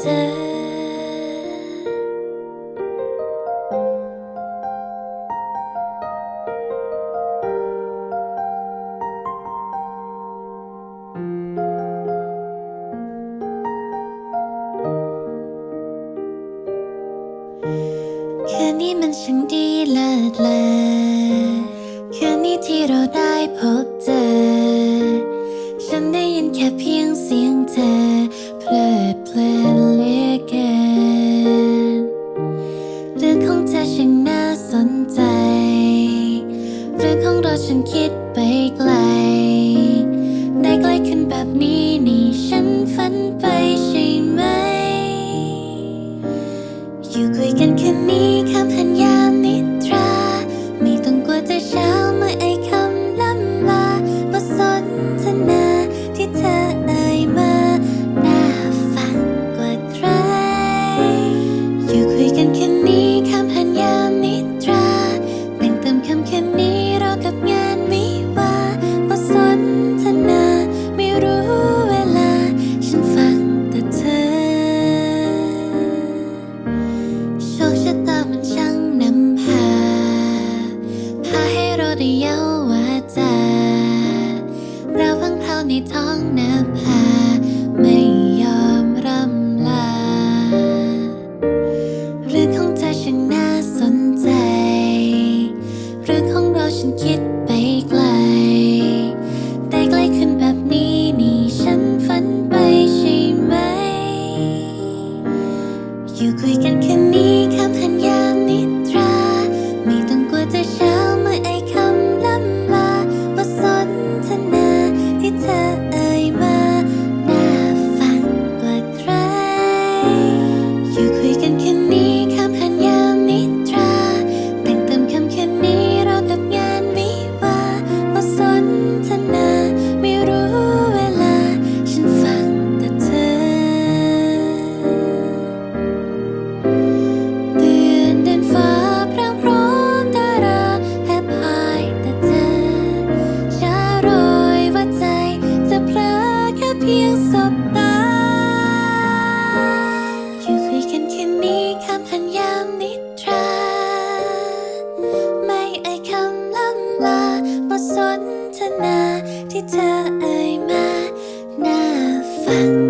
เคืนี้มันช่างดีเลิศเลอคืนนี้ที่เราได้พบ ฉันคิดไปไกล ได้ใกล้ขึ้นแบบนี้นี่ฉันฝันไป เราได้เย้าวาจาเราพังเพลาในท้องนาภาไม่ยอมรำลาเรื่องของเธอช่างน่าสนใจ เรื่องของเราฉันคิดไปไกลได้ใกล้ขึ้นแบบนี้นี่ฉันฝันไปใช่ไหม อยู่คุยกันคืนนี้คำพันยามนิทรา ไม่ต้องกลัวจะเช้า อยู่คุยกันคืนี้คำพันยามนิทรา ไม่ไอคำล่ำลาบทสนทนาที่เธอเอ่ยมาหน้าฟัง